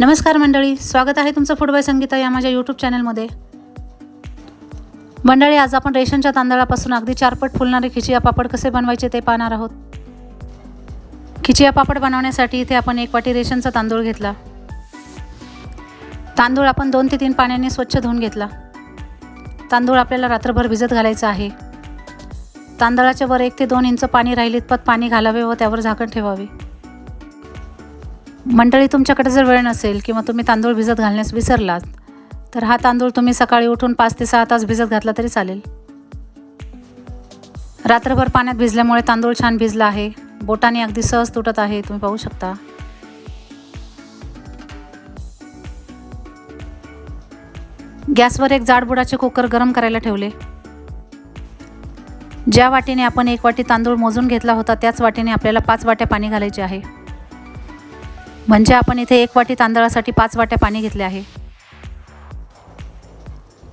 नमस्कार मंडळी स्वागत आहे तुमचं फूड संगीता या माझ्या यूट्यूब चॅनलमध्ये मंडळी आज आपण रेशनच्या तांदळापासून अगदी चारपट फुलणारे खिचिया पापड कसे बनवायचे ते पाहणार आहोत. खिचिया पापड बनवण्यासाठी इथे आपण एक वाटी रेशनचा तांदूळ घेतला. तांदूळ आपण दोन ते तीन पाण्याने स्वच्छ धुवून घेतला. तांदूळ आपल्याला रात्रभर भिजत घालायचं आहे. तांदळाच्या वर एक ते दोन इंच पाणी राहिले इतपत पाणी घालावे व त्यावर झाकण ठेवावे. मंडळी तुमच्याकडे जर वेळ नसेल किंवा तुम्ही तांदूळ भिजत घालण्यास विसरलात तर हा तांदूळ तुम्ही सकाळी उठून पाच ते सहा तास भिजत घातला तरी चालेल. रात्रभर पाण्यात भिजल्यामुळे तांदूळ छान भिजला आहे. बोटाने अगदी सहज तुटत आहे तुम्ही पाहू शकता. गॅसवर एक जाडबुडाचे कुकर गरम करायला ठेवले. ज्या वाटीने आपण एक वाटी तांदूळ मोजून घेतला होता त्याच वाटीने आपल्याला पाच वाट्या पाणी घालायचे आहे. म्हणजे आपण इथे एक वाटी तांदळासाठी पाच वाट्या पाणी घेतले आहे.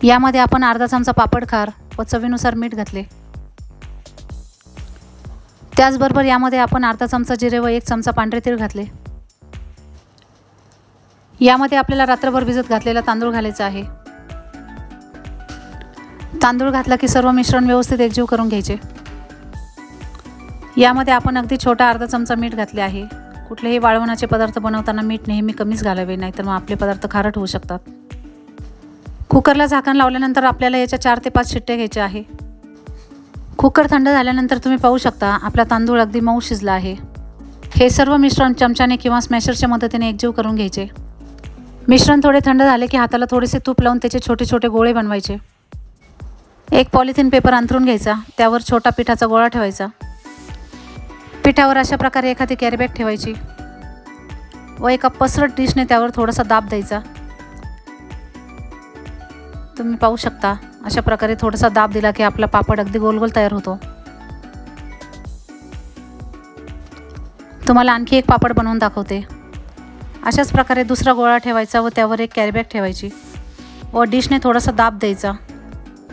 यामध्ये आपण अर्धा चमचा पापड खार व चवीनुसार मीठ घातले. त्याचबरोबर यामध्ये आपण अर्धा चमचा जिरे व एक चमचा पांढरे तीळ घातले. यामध्ये आपल्याला रात्रभर भिजत घातलेला तांदूळ घालायचा आहे. तांदूळ घातला की सर्व मिश्रण व्यवस्थित एकजीव करून घ्यायचे. यामध्ये आपण अगदी छोटा अर्धा चमचा मीठ घातले आहे. कुठलेही वाळवणाचे पदार्थ बनवताना मीठ नेहमी कमीच घालावे नाहीतर मग आपले पदार्थ खारट होऊ शकतात. कुकरला झाकण लावल्यानंतर आपल्याला याच्या चार ते पाच शिट्टे घ्यायचे आहे. कुकर थंड झाल्यानंतर तुम्ही पाहू शकता आपला तांदूळ अगदी मऊ शिजला आहे. हे सर्व मिश्रण चमच्याने किंवा स्मॅशरच्या मदतीने एकजीव करून घ्यायचे. मिश्रण थोडे थंड झाले की हाताला थोडेसे तूप लावून त्याचे छोटे छोटे गोळे बनवायचे. एक पॉलिथिन पेपर अंथरून घ्यायचा त्यावर छोटा पिठाचा गोळा ठेवायचा. पिठावर अशा प्रकारे एखादी कॅरीबॅग ठेवायची. व एका पसरट डिशने त्यावर थोडासा दाब द्यायचा. तुम्ही पाहू शकता अशा प्रकारे थोडासा दाब दिला की आपला पापड अगदी गोल गोल तयार होतो. तुम्हाला आणखी एक पापड बनवून दाखवते. अशाच प्रकारे दुसरा गोळा ठेवायचा व त्यावर एक कॅरीबॅग ठेवायची. व डिशने थोडासा दाब द्यायचा.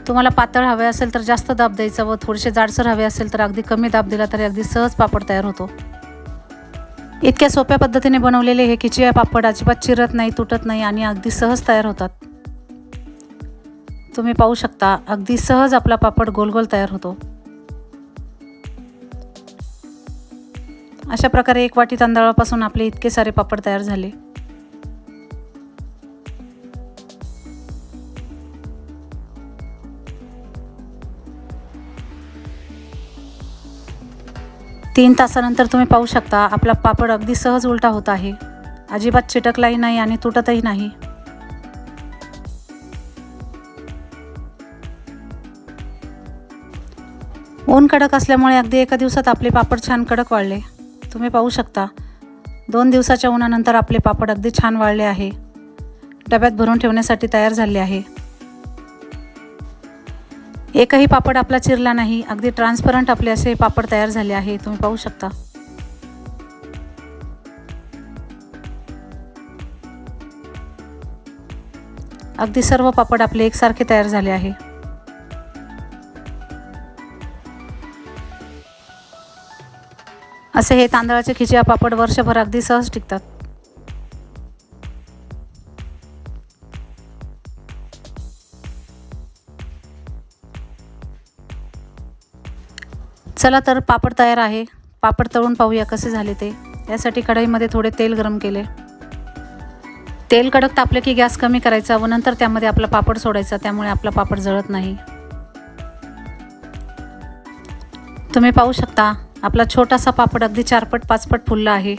तुम्हाला पातळ हवे असेल तर जास्त दाब द्यायचा व थोडेसे जाडसर हवे असेल तर अगदी कमी दाब दिला तरी अगदी सहज पापड तयार होतो. इतक्या सोप्या पद्धतीने बनवलेले हे खिचिया पापड अजिबात चिरत नाही तुटत नाही आणि अगदी सहज तयार होतात. तुम्ही पाहू शकता अगदी सहज आपला पापड गोलगोल तयार होतो. अशा प्रकारे एक वाटी तांदळापासून आपले इतके सारे पापड तयार झाले. तीन तासानंतर तुम्ही पाहू शकता आपला पापड अगदी सहज उलटा होत आहे. अजिबात चिटकलाही नाही आणि तुटतही नाही. ऊन कडक असल्यामुळे अगदी एका दिवसात आपले पापड छान कडक वाळले. तुम्ही पाहू शकता दोन दिवसाच्या उन्हानंतर आपले पापड अगदी छान वाळले आहे. डब्यात भरून ठेवण्यासाठी तयार झाले आहे. एकही पापड आपला चिरला नाही. अगदी ट्रान्सपरंट आपले असे पापड तयार झाले आहे. तुम्ही पाहू शकता. अगदी सर्व पापड आपले एकसारखे तयार झाले आहे. असे हे तांदळाचे खिचिया पापड वर्षभर अगदी सहज टिकतात. चला तर पापड तयार आहे. पापड तळून पाहूया कसे झाले ते. यासाठी कढईमध्ये थोडे तेल गरम केले. तेल कडक तापले की गॅस कमी करायचा व नंतर त्यामध्ये आपला पापड सोडायचा. त्यामुळे आपला पापड जळत नाही. तुम्ही पाहू शकता आपला छोटासा पापड अगदी चारपट पाचपट फुलला आहे.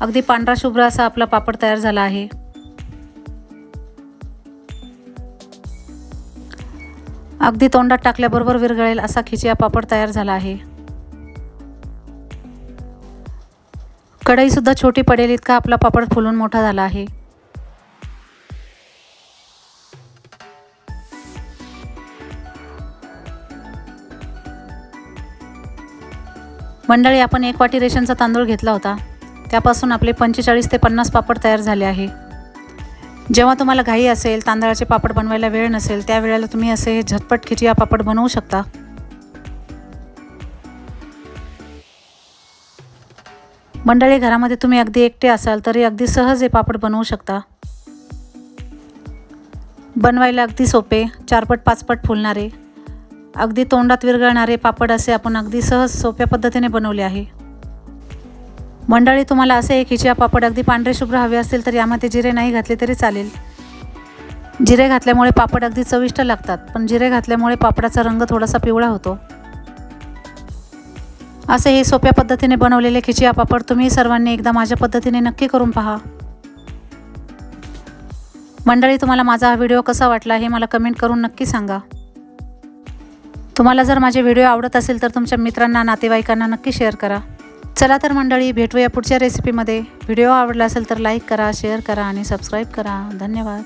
अगदी पांढरा शुभ्र असा आपला पापड तयार झाला आहे. अगदी तोंडात टाकल्याबरोबर विरघळेल असा खिचिया पापड तयार झाला आहे. कढईसुद्धा छोटी पडेल इतका आपला पापड फुलून मोठा झाला आहे. मंडळी आपण एक वाटी रेशनचा तांदूळ घेतला होता. त्यापासून आपले पंचेचाळीस ते पन्नास पापड तयार झाले आहे. जेव्हा तुम्हाला घाई असेल तांदळाचे पापड बनवायला वेळ नसेल त्यावेळेला तुम्ही असे हे झटपट खिचिया पापड बनवू शकता. मंडळी घरामध्ये तुम्ही अगदी एकटे असाल तरी अगदी सहज हे पापड बनवू शकता. बनवायला अगदी सोपे चारपट पाचपट फुलणारे अगदी तोंडात विरघळणारे पापड असे आपण अगदी सहज सोप्या पद्धतीने बनवले आहे. मंडळी तुम्हाला असे एक खिचिया पापड अगदी पांढरे शुभ्र हवे असतील तर यामध्ये जिरे नाही घातले तरी चालेल. जिरे घातल्यामुळे पापड अगदी चविष्ट लागतात पण जिरे घातल्यामुळे पापडाचा रंग थोडासा पिवळा होतो. असे हे सोप्या पद्धतीने बनवलेले खिचिया पापड तुम्ही सर्वांनी एकदा माझ्या पद्धतीने नक्की करून पहा. मंडळी तुम्हाला माझा हा व्हिडिओ कसा वाटला हे मला कमेंट करून नक्की सांगा. तुम्हाला जर माझे व्हिडिओ आवडत असेल तर तुमच्या मित्रांना नातेवाईकांना नक्की शेअर करा. चला तर मंडळी भेटूया पुढच्या रेसिपीमध्ये व्हिडिओ आवडला असेल तर लाईक करा शेअर करा आणि सबस्क्राईब करा. धन्यवाद.